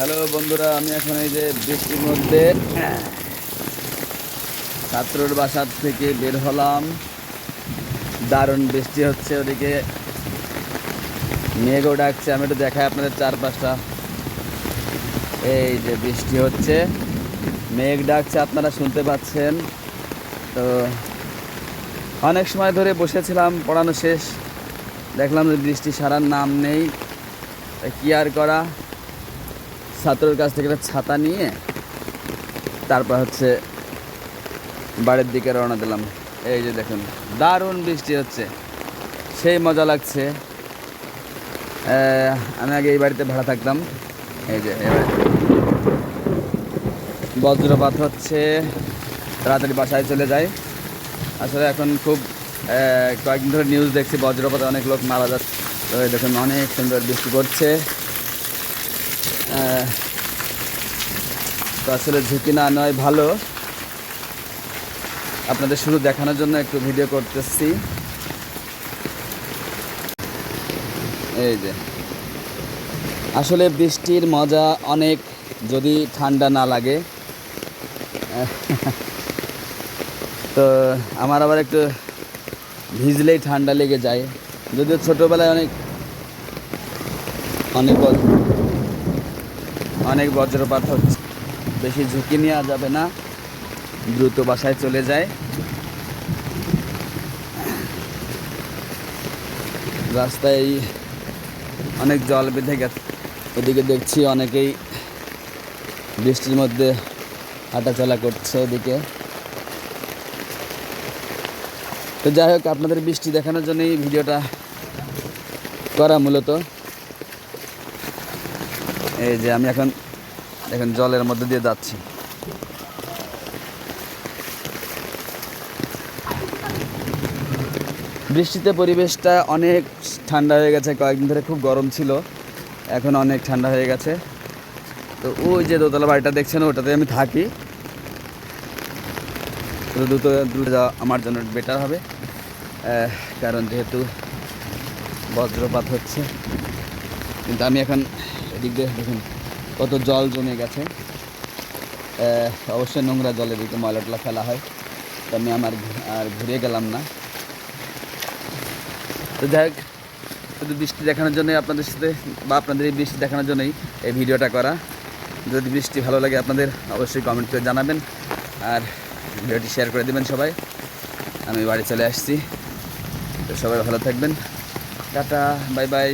Hello বন্ধুরা, আমি এখন এই যে বৃষ্টির মধ্যে ছাত্রর বাসার থেকে বের হলাম। দারুণ বৃষ্টি হচ্ছে ওদিকে। মেঘও ডাকছে, আমি একটু দেখাই আপনাদের চারপাশটা। এই যে বৃষ্টি হচ্ছে, মেঘ ডাকছে, আপনারা শুনতে পাচ্ছেন। তো অনেক সময় ধরে বসেছিলাম, পড়ানো শেষ। দেখলাম যে বৃষ্টি সারার নাম নেই। কি আর করা? ছাত্রের কাছ থেকে একটা ছাতা নিয়ে তারপর হচ্ছে বাড়ির দিকে রওনা দিলাম। এই যে দেখুন, দারুণ বৃষ্টি হচ্ছে। সেই মজা লাগছে। আমি আগে এই বাড়িতে ভাড়া থাকতাম। এই যে। বজ্রপাত হচ্ছে, তাড়াতাড়ি বাসায় চলে যায় আসলে এখন খুব কয়েকদিন ধরে নিউজ দেখছি, বজ্রপাতে অনেক লোক মারা যাচ্ছে। দেখুন, অনেক সুন্দর বৃষ্টি পড়ছে। তো আসলে ঝুঁকি না নয় ভালো। আপনাদের শুধু দেখানোর জন্য একটু ভিডিও করতেছি। এই যে। আসলে বৃষ্টির মজা অনেক, যদি ঠান্ডা না লাগে। তো আমার আবার একটু ভিজলেই ঠান্ডা লেগে যায়। যদিও ছোটোবেলায় অনেক অনেক অনেক বজ্রপাত হচ্ছে। বেশি ঝুঁকি নেওয়া যাবে না। দ্রুত বাসায় চলে যায়। রাস্তায় অনেক জল বেঁধে গেছে। ওদিকে দেখছি অনেকেই বৃষ্টির মধ্যে হাঁটাচলা করছে ওদিকে তো যাই হোক, আপনাদের বৃষ্টি দেখানোর জন্য এই ভিডিওটা করা মূলত। এই যে আমি এখন এখন জলের মধ্যে দিয়ে যাচ্ছি। বৃষ্টিতে পরিবেশটা অনেক ঠান্ডা হয়ে গেছে, কয়েকদিন ধরে খুব গরম ছিল, এখন অনেক ঠান্ডা হয়ে গেছে। তো ওই যে দোতলা বাড়িটা দেখছেন ওটাতে আমি থাকি। দ্রুত দ্রুত যাওয়া আমার জন্য বেটার হবে। কারণ যেহেতু বজ্রপাত হচ্ছে। কিন্তু আমি এখন এদিক দিয়ে দেখুন, কত জল জমে গেছে। অবশ্যই নোংরা জলের দিকে ময়লা টলা ফেলা হয়। তো আমি আমার আর ঘুরে গেলাম না। তো যাই হোক, শুধু বৃষ্টি দেখানোর জন্যই আপনাদের সাথে, বা আপনাদের এই বৃষ্টি দেখানোর জন্যই এই ভিডিওটা করা। যদি বৃষ্টি ভালো লাগে আপনাদের, অবশ্যই কমেন্ট করে জানাবেন। আর ভিডিওটি শেয়ার করে দেবেন সবাই। আমি বাড়ি চলে আসছি। তো সবাই ভালো থাকবেন। Tata bye bye